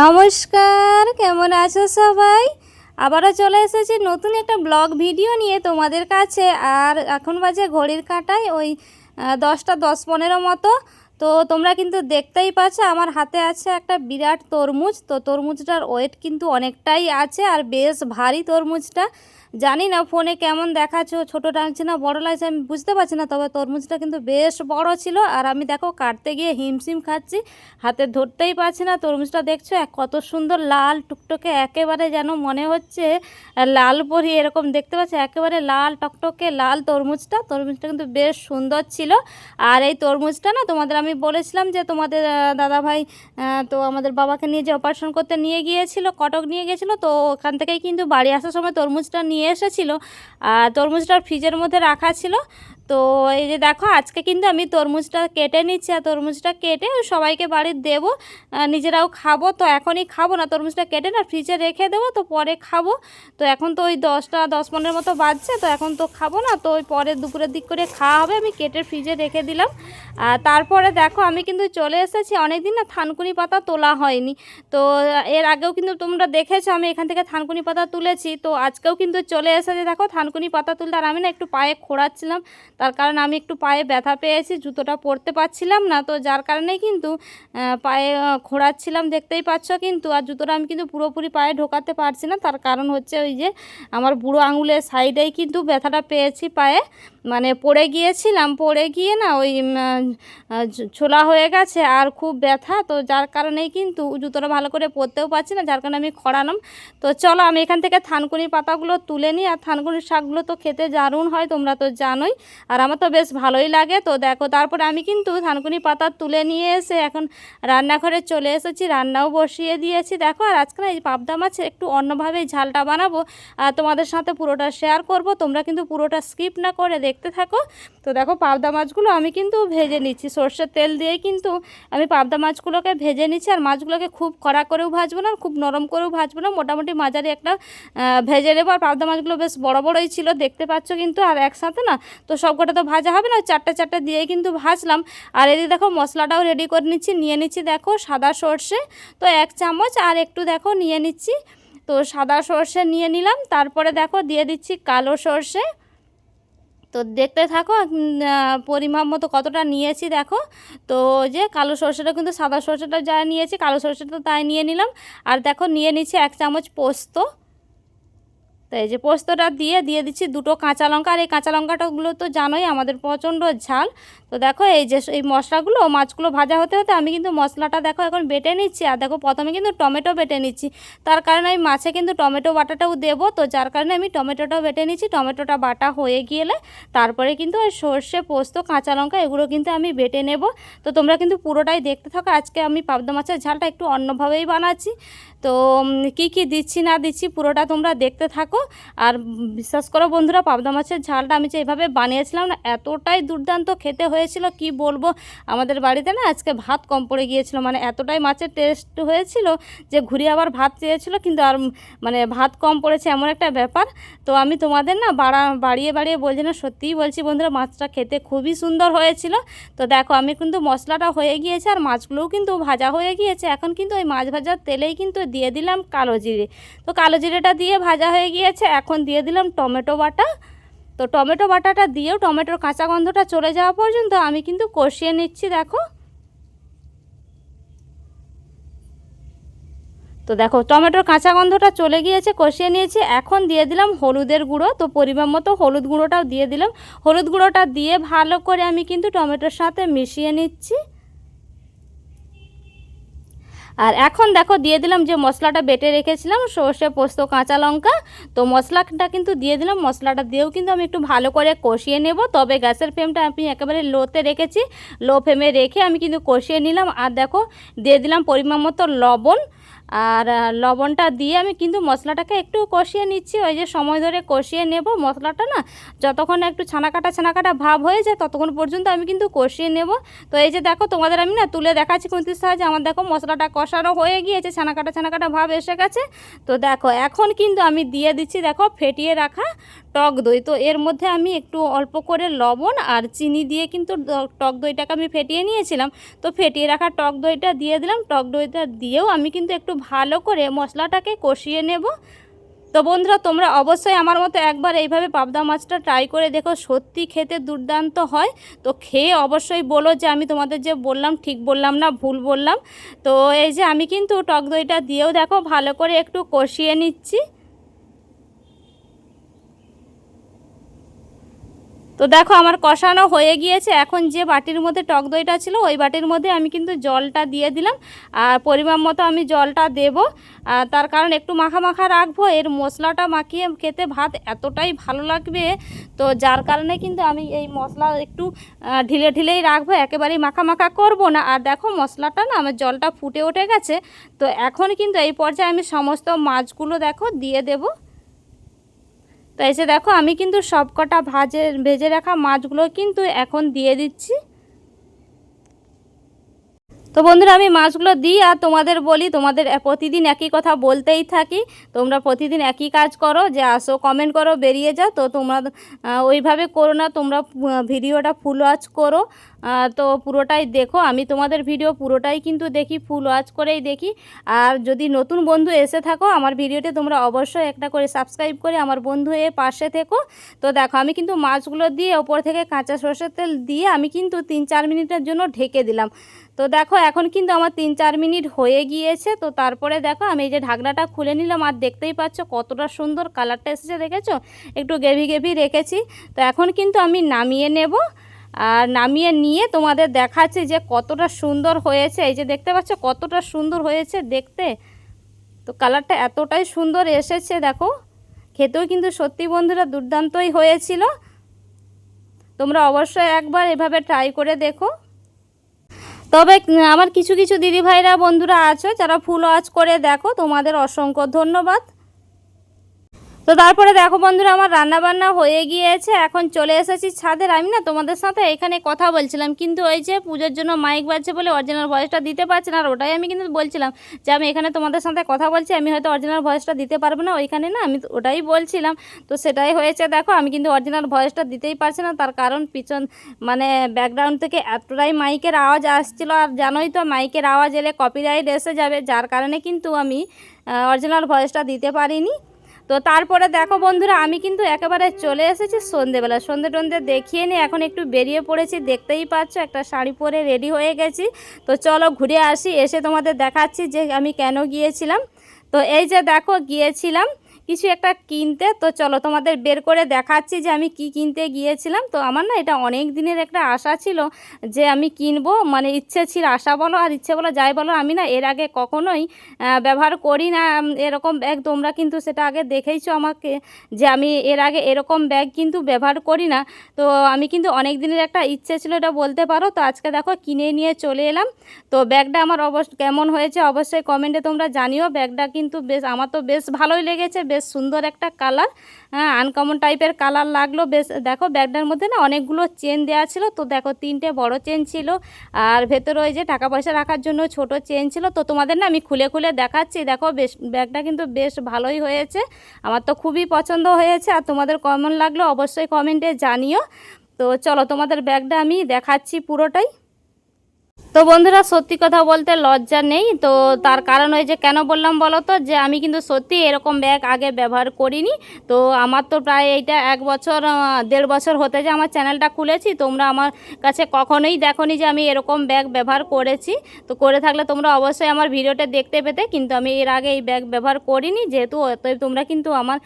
নমস্কার, কেমন আছো সবাই? আবারও চলে এসেছি নতুন একটা ব্লগ ভিডিও নিয়ে তোমাদের কাছে। আর এখন বাজে ঘড়ির কাঁটায় ওই দশটা দশ পনেরো মতো। তো তোমরা কিন্তু দেখতেই পাচ্ছ আমার হাতে আছে একটা বিরাট তরমুজ। তো তরমুজটার ওয়েট কিন্তু অনেকটাই আছে আর বেশ ভারী তরমুজটা। জানি না ফোনে কেমন দেখাচ্ছে, ছোটো লাগছে না, বড় লাগছে, আমি বুঝতে পারছি না। তবে তরমুজটা কিন্তু বেশ বড় ছিল আর আমি দেখো কাটতে গিয়ে হিমশিম খাচ্ছি, হাতে ধরতেই পারছি না। তরমুজটা দেখছ কত সুন্দর লাল, টুকটকে একেবারে যেন মনে হচ্ছে লাল পরি এরকম। দেখতে পাচ্ছি একেবারে লাল, টকটকে লাল তরমুজটা। তরমুজটা কিন্তু বেশ সুন্দর ছিল। আর এই তরমুজটা না তোমাদের আমি বলেছিলাম যে তোমাদের দাদা ভাই তো আমাদের বাবাকে নিয়ে যে অপারেশন করতে নিয়ে গিয়েছিল, কটক নিয়ে গিয়েছিল, তো ওখান থেকেই কিন্তু বাড়ি আসার সময় তরমুজটা নিয়ে এসেছিল। আর তরমুজটা ফ্রিজের মধ্যে রাখা ছিল। তো এই যে দেখো, আজকে কিন্তু আমি তরমুজটা কেটে নিচ্ছি আর তরমুজটা কেটে সবাইকে বাড়ির দেবো। নিজেরাও খাব। তো এখনই খাব না, তরমুজটা কেটে না, ফ্রিজে রেখে দেবো, তো পরে খাব। তো এখন তো ওই দশটা, দশ পনেরো মতো বাজছে, তো এখন তো খাব না, তো ওই পরে দুপুরের দিক করে খাওয়া হবে, আমি কেটে ফ্রিজে রেখে দিলাম। আর তারপরে দেখো, আমি কিন্তু চলে এসেছি, অনেকদিন না থানকুনি পাতা তোলা হয়নি। তো এর আগেও কিন্তু তোমরা দেখেছ, আমি এখান থেকে থানকুনি পাতা তুলেছি। তো আজকেও কিন্তু চলে এসেছে, দেখো, থানকুনি পাতা তুলতে, আর আমি না একটু পায়ে খোঁড়াচ্ছিলাম। তার কারণ আমি একটু পায়ে ব্যথা পেয়েছি, জুতোটা পরতে পারছিলাম না, তো যার কারণে কিন্তু পায়ে খোঁড়াচ্ছিলাম, দেখতেই পাচ্ছ কিন্তু, আর জুতোটা আমি কিন্তু পুরোপুরি পায়ে ঢোকাতে পারছি না, তার কারণ হচ্ছে ওই যে, আমার বুড়ো আঙুলের সাইডেই কিন্তু ব্যথাটা পেয়েছি পায়ে মানে পড়ে গিয়েছিলাম, পড়ে গিয়ে না ওই ছোলা হয়ে গেছে আর খুব ব্যথা, তো যার কারণেই কিন্তু জুতোটা ভালো করে পরতেও পারছি না, যার কারণে আমি খড়ালাম তো চলো আমি এখান থেকে থানকুনির পাতাগুলো তুলে নিই, আর থানকুনির শাকগুলো তো খেতে দারুণ হয়, তোমরা তো জানোই, আর আমার তো বেশ ভালোই লাগে। তো দেখো তারপরে আমি কিন্তু থানকুনি পাতা তুলে নিয়ে এসে এখন রান্নাঘরে চলে এসেছি, রান্নাও বসিয়ে দিয়েছি। দেখো আর আজকে না এই পাবদা মাছের একটু অন্যভাবে ঝালটা বানাবো, আর তোমাদের সাথে পুরোটা শেয়ার করব, তোমরা কিন্তু পুরোটা স্কিপ না করে দেখতে থাকো। তো দেখো পাবদা মাছগুলো আমি কিন্তু ভেজে নিচ্ছি। সর্ষের তেল দিয়েই কিন্তু আমি পাবদা মাছগুলোকে ভেজে নিচ্ছি। আর মাছগুলোকে খুব কড়া করেও ভাজবো না, খুব নরম করেও ভাজবো না। মোটামুটি মাঝারি একটা ভেজে নেব। আর পাবদা মাছগুলো বেশ বড় বড়ই ছিল, দেখতে পাচ্ছ কিন্তু আর একসাথে না, তো সবকটা তো ভাজা হবে না। চারটে চারটে দিয়েই কিন্তু ভাজলাম। আর এদিকে দেখো মশলাটাও রেডি করে নিচ্ছি। নিয়ে নিচ্ছি দেখো সাদা সর্ষে। তো এক চামচ আর একটু দেখো নিয়ে নিচ্ছি। তো সাদা সর্ষে নিয়ে নিলাম। তারপরে দেখো দিয়ে দিচ্ছি কালো সর্ষে। তো দেখতে থাকো পরিমাপ মতো কতটা নিয়েছি দেখো। তো যে কালো সরষেটা কিন্তু সাদা সরষেটা যা নিয়েছি, কালো সরষেটা তাই নিয়ে নিলাম। আর দেখো, নিয়ে নিচ্ছি এক চামচ পোস্ত। তো এই যে পোস্তটা দিয়ে দিয়ে দিচ্ছি দুটো কাঁচা লঙ্কা। আর এই কাঁচা লঙ্কাটাগুলো তো জানোই আমাদের প্রচণ্ড ঝাল। তো দেখো এই যে এই মশলাগুলো, মাছগুলো ভাজা হতে হতে আমি কিন্তু মশলাটা দেখো এখন বেটে নিচ্ছি। আর দেখো প্রথমে কিন্তু টমেটো বেটে নিচ্ছি। তার কারণে আমি মাছে কিন্তু টমেটো বাটাটাও দেবো। তো যার কারণে আমি টমেটোটাও বেটে নিচ্ছি। টমেটোটা বাটা হয়ে গেলে তারপরে কিন্তু ওই সর্ষে, পোস্ত, কাঁচা লঙ্কা এগুলো কিন্তু আমি বেটে নেব। তো তোমরা কিন্তু পুরোটাই দেখতে থাকো। আজকে আমি পাবদা মাছের ঝালটা একটু অন্যভাবেই বানাচ্ছি। তো কি কি দিচ্ছি না দিচ্ছি পুরোটা তোমরা দেখতে থাকো। আর বিশ্বাস করো বন্ধুরা, পাবদা মাছের ঝালটা আমি যে এইভাবে বানিয়েছিলাম না, এতটাই দুর্দান্ত খেতে হয়েছিল, কি বলব? আমাদের বাড়িতে না আজকে ভাত কম পড়ে গিয়েছিল মানে এতটাই মাছের টেস্ট হয়েছিল যে ঘুরে আবার ভাত চেয়েছিল, কিন্তু আর মানে ভাত কম পড়েছে এমন একটা ব্যাপার। তো আমি তোমাদের না বাড়া, বাড়িয়ে বাড়িয়ে বলছি না, সত্যিই বলছি বন্ধুরা, মাছটা খেতে খুবই সুন্দর হয়েছিল। তো দেখো আমি কিন্তু মশলাটা হয়ে গিয়েছে আর মাছগুলোও কিন্তু ভাজা হয়ে গিয়েছে, এখন কিন্তু ওই মাছ ভাজার তেলেই কিন্তু দিয়ে দিলাম কালো জিরে। তো কালো জিরেটা দিয়ে ভাজা হয়ে গিয়েছে। এখন দিয়ে দিলাম টমেটো বাটা। তো টমেটো বাটাটা দিয়েও টমেটোর কাঁচা গন্ধটা চলে যাওয়া পর্যন্ত আমি কিন্তু কষিয়ে নিচ্ছি, দেখো। তো দেখো, টমেটোর কাঁচা গন্ধটা চলে গিয়েছে, কষিয়ে নিয়েছি। এখন দিয়ে দিলাম হলুদের গুঁড়ো। তো পরিমাণ মতো হলুদ গুঁড়োটাও দিয়ে দিলাম। হলুদ গুঁড়োটা দিয়ে ভালো করে আমি কিন্তু টমেটোর সাথে মিশিয়ে নিচ্ছি। আর এখন দেখো দিয়ে দিলাম যে মশলাটা বেটে রেখেছিলাম, সর্ষে, পোস্ত, কাঁচা লঙ্কা। তো মশলাটা কিন্তু দিয়ে দিলাম, মশলাটা দিয়েও কিন্তু আমি একটু ভালো করে কষিয়ে নেব। তবে গ্যাসের ফ্লেমটা আমি একেবারে লোতে রেখেছি। লো ফ্লেমে রেখে আমি কিন্তু কষিয়ে নিলাম। আর দেখো, দিয়ে দিলাম পরিমাণ মতো লবণ। আর লবণটা দিয়ে আমি কিন্তু মশলাটাকে একটু কষিয়ে নিচ্ছি। ওই যে সময় ধরে কষিয়ে নেব মশলাটা না। যতক্ষণ একটু ছানা কাটা ছানা কাটা ভাব হয়ে যায়, ততক্ষণ পর্যন্ত আমি কিন্তু কষিয়ে নেব। তো এই যে দেখো, তোমাদের আমি না তুলে দেখাচ্ছি কুন্তির সাহায্যে। আমার দেখো মশলাটা কষানো হয়ে গিয়েছে ছানা কাটা ছানা কাটা ভাব এসে গেছে। তো দেখো, এখন কিন্তু আমি দিয়ে দিচ্ছি, দেখো, ফেটিয়ে রাখা টক দই। তো এর মধ্যে আমি একটু অল্প করে লবণ আর চিনি দিয়ে কিন্তু টক দইটাকে আমি ফেটিয়ে নিয়েছিলাম। তো ফেটিয়ে রাখা টক দইটা দিয়ে দিলাম। টক দইটা দিয়েও আমি কিন্তু একটু ভালো করে মশলাটাকে কষিয়ে নেব। তো বন্ধুরা, তোমরা অবশ্যই আমার মতো একবার এইভাবে পাবদা মাছটা ট্রাই করে দেখো, সত্যি খেতে দুর্দান্ত হয়। তো খেয়ে অবশ্যই বলো যে আমি তোমাদের যে বললাম, ঠিক বললাম না, ভুল বললাম। তো এই যে আমি কিন্তু টক দইটা দিয়েও দেখো, ভালো করে একটু কষিয়ে নিচ্ছি। তো দেখো আমার কষানো হয়ে গিয়েছে। এখন যে বাটির মধ্যে টক দইটা ছিল, ওই বাটির মধ্যে আমি কিন্তু জলটা দিয়ে দিলাম। আর পরিমাণ মতো আমি জলটা দেব। তার কারণ একটু মাখা মাখা রাখব, এর মশলাটা মাখিয়ে খেতে ভাত এতটাই ভালো লাগবে। তো যার কারণে কিন্তু আমি এই মশলা একটু ঢিলে ঢিলেই রাখব, একেবারেই মাখা মাখা করব না। আর দেখো মশলাটা না আমার জলটা ফুটে উঠে গেছে। তো এখন কিন্তু এই পর্যায়ে আমি সমস্ত মাছগুলো দেখো দিয়ে দেবো। তো এসে দেখো আমি কিন্তু সবকটা ভাজে ভেজে রাখা মাছগুলো কিন্তু এখন দিয়ে দিচ্ছি। তো বন্ধুরা, আমি মাছগুলো দিই আর তোমাদের বলি, তোমাদের প্রতিদিন একই কথা বলতেই থাকি। তোমরা প্রতিদিন একই কাজ করো, যে আসো কমেন্ট করো, বেরিয়ে যাও। তো তোমরা ওইভাবে করো না, তোমরা ভিডিওটা ফুল ওয়াচ করো। তো পুরোটাই দেখো। আমি তোমাদের ভিডিও পুরোটাই কিন্তু দেখি ফুল ওয়াচ করেই দেখি। আর যদি নতুন বন্ধু এসে থাকো, আমার ভিডিওতে তোমরা অবশ্যই একটা করে সাবস্ক্রাইব করে আমার বন্ধু এ পাশে থেকো। তো দেখো, আমি কিন্তু মাছগুলো দিয়ে ওপর থেকে কাঁচা সর্ষের তেল দিয়ে আমি কিন্তু তিন চার মিনিটের জন্য ঢেকে দিলাম। তো দেখো, এখন কিন্তু আমার তিন চার মিনিট হয়ে গিয়েছে। তো তারপরে দেখো, আমি এই যে ঢাকনাটা খুলে নিলাম, আর দেখতেই পাচ্ছ কতটা সুন্দর কালারটা এসেছে, দেখেছ? একটু গেভি গেভি রেখেছি। তো এখন কিন্তু আমি নামিয়ে নেব, আর নামিয়ে নিয়ে তোমাদের দেখাচ্ছি যে কতটা সুন্দর হয়েছে। এই যে দেখতে পাচ্ছ কতটা সুন্দর হয়েছে দেখতে। তো কালারটা এতটাই সুন্দর এসেছে, দেখো। খেতেও কিন্তু সত্যি বন্ধুরা দুর্দান্তই হয়েছিল। তোমরা অবশ্যই একবার এভাবে ট্রাই করে দেখো। তবে আমার কিছু কিছু দিদিভাইরা, বন্ধুরা আছো, যারা ফুল ওয়াচ করে দেখো, তোমাদের অসংখ্য ধন্যবাদ। তো তারপরে দেখো বন্ধুরা, আমার রান্না বান্না হয়ে গিয়েছে। এখন চলে এসেছি ছাদের। আমি না তোমাদের সাথে এখানে কথা বলছিলাম, কিন্তু ওই যে পুজোর জন্য মাইক বাজছে বলে অরিজিনাল ভয়েসটা দিতে পারছে না, আর ওটাই আমি কিন্তু বলছিলাম যে আমি এখানে তোমাদের সাথে কথা বলছি, আমি হয়তো অরিজিনাল ভয়েসটা দিতে পারব না। ওইখানে না আমি ওটাই বলছিলাম। তো সেটাই হয়েছে, দেখো আমি কিন্তু অরিজিনাল ভয়েসটা দিতেই পারছি না, তার কারণ পিছন মানে ব্যাকগ্রাউন্ড থেকে এতটাই মাইকের আওয়াজ আসছিল, আর জানোই তো মাইকের আওয়াজ এলে কপিরাইট এসে যাবে। যার কারণে কিন্তু আমি অরিজিনাল ভয়েসটা দিতে পারিনি। তো তারপরে দেখো বন্ধুরা, আমি কিন্তু একেবারে চলে এসেছি সন্ধেবেলা। সন্ধে টন্ধে দেখিয়ে নিয়ে এখন একটু বেরিয়ে পড়েছি, দেখতেই পাচ্ছ একটা শাড়ি পরে রেডি হয়ে গেছি। তো চলো ঘুরে আসি, এসে তোমাদের দেখাচ্ছি যে আমি কেন গিয়েছিলাম। তো এই যে দেখো গিয়েছিলাম কিছু একটা কিনতে, তো চলো তোমাদের বের করে দেখাচ্ছি যে আমি কি কিনতে গিয়েছিলাম। তো আমার না এটা অনেক দিনের একটা আশা ছিল যে আমি কিনবো। মানে ইচ্ছে ছিল আশা বলো আর ইচ্ছে বলো যাই বলো, আমি না এর আগে কখনোই ব্যবহার করি না। এরকম ব্যাগ তোমরা কিন্তু সেটা আগে দেখেইছো আমাকে যে আমি এর আগে এরকম ব্যাগ কিন্তু ব্যবহার করি না। তো আমি কিন্তু অনেক দিনের একটা ইচ্ছে ছিল এটা বলতে পারো। তো আজকে দেখো কিনে নিয়ে চলে এলাম। তো ব্যাগটা আমার অবশ্য কেমন হয়েছে অবশ্যই কমেন্টে তোমরা জানিও। ব্যাগটা কিন্তু বেশ, আমার তো বেশ ভালোই লেগেছে। বেশ সুন্দর একটা কালার। হ্যাঁ আনকমন টাইপের কালার লাগল। বেশ, দেখো ব্যাগটার মধ্যে না অনেকগুলো চেন দেওয়া ছিল। তো দেখো তিনটে বড় চেন ছিল। আর ভেতরে ওই যে টাকা পয়সা রাখার জন্য ছোট চেন ছিল। তো তোমাদের না আমি খুলে খুলে দেখাচ্ছি। দেখো বেশ, ব্যাগটা কিন্তু বেশ ভালোই হয়েছে। আমার তো খুবই পছন্দ হয়েছে। আর তোমাদের কেমন লাগল অবশ্যই কমেন্টে জানিও। তো চলো তোমাদের ব্যাগটা আমি দেখাচ্ছি পুরোটাই। তো বন্ধুরা, সত্যি কথা বলতে লজ্জা নেই। তো তার কারণ ওই যে কেন বললাম বলো তো, যে আমি কিন্তু সত্যি এরকম ব্যাগ আগে ব্যবহার করিনি। তো আমার তো প্রায় এইটা এক বছর দেড় বছর হতে যে আমার চ্যানেলটা খুলেছি, তোমরা আমার কাছে কখনোই দেখোনি যে আমি এরকম ব্যাগ ব্যবহার করেছি। তো করে থাকলে তোমরা অবশ্যই আমার ভিডিওটা দেখতে পেতে, কিন্তু আমি এর আগে এই ব্যাগ ব্যবহার করিনি, যেহেতু অতএব তোমরা কিন্তু আমার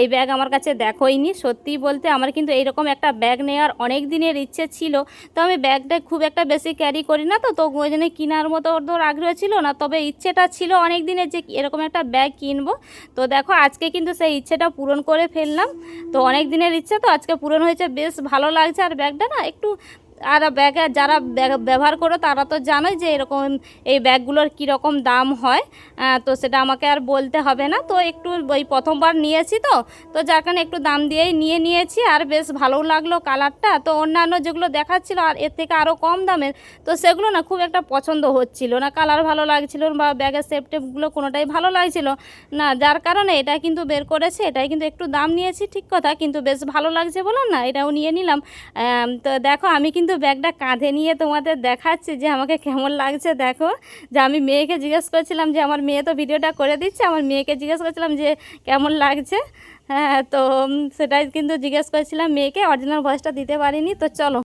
এই ব্যাগ আমার কাছে দেখোইনি। সত্যি বলতে আমার কিন্তু এইরকম একটা ব্যাগ নেওয়ার অনেক দিনের ইচ্ছে ছিল। তো আমি ব্যাগটা খুব একটা বেশি ক্যারি করি না তো তো ওই জন্য কেনার মতো ওর আগ্রহ ছিল না। তবে ইচ্ছেটা ছিল অনেক দিনের যে এরকম একটা ব্যাগ কিনবো। তো দেখো আজকে কিন্তু সেই ইচ্ছেটা পূরণ করে ফেললাম। তো অনেক দিনের ইচ্ছে তো আজকে পূরণ হয়েছে, বেশ ভালো লাগছে। আর ব্যাগটা না একটু আর ব্যাগে যারা ব্যবহার করো তারা তো জানোই যে এরকম এই ব্যাগগুলোর কীরকম দাম হয়। তো সেটা আমাকে আর বলতে হবে না। তো একটু ওই প্রথমবার নিয়েছি তো। তো যার কারণে একটু দাম দিয়েই নিয়ে নিয়েছি আর বেশ ভালো লাগল কালারটা। তো অন্যান্য যেগুলো দেখাচ্ছিল আর এর থেকে আরও কম দামের, তো সেগুলো না খুব একটা পছন্দ হচ্ছিল না। কালার ভালো লাগছিল বা ব্যাগের সেপ টেপগুলো কোনোটাই ভালো লাগছিল না। যার কারণে এটা কিন্তু বের করেছে, এটাই কিন্তু একটু দাম নিয়েছি ঠিক কথা। কিন্তু বেশ ভালো লাগছে বললাম না, এটাও নিয়ে নিলাম। তো দেখো আমি কিন্তু কিন্তু ব্যাগটা কাঁধে নিয়ে তোমাদের দেখাচ্ছি যে আমাকে কেমন লাগছে, দেখো। যে আমি মেয়েকে জিজ্ঞেস করছিলাম যে, আমার মেয়ে তো ভিডিওটা করে দিচ্ছে? আমার মেয়েকে জিজ্ঞেস করছিলাম যে, কেমন লাগছে? হ্যাঁ তো সেটাই কিন্তু জিজ্ঞেস করেছিলাম মেয়েকে। অরিজিনাল ভয়েসটা দিতে পারিনি, তো চলো।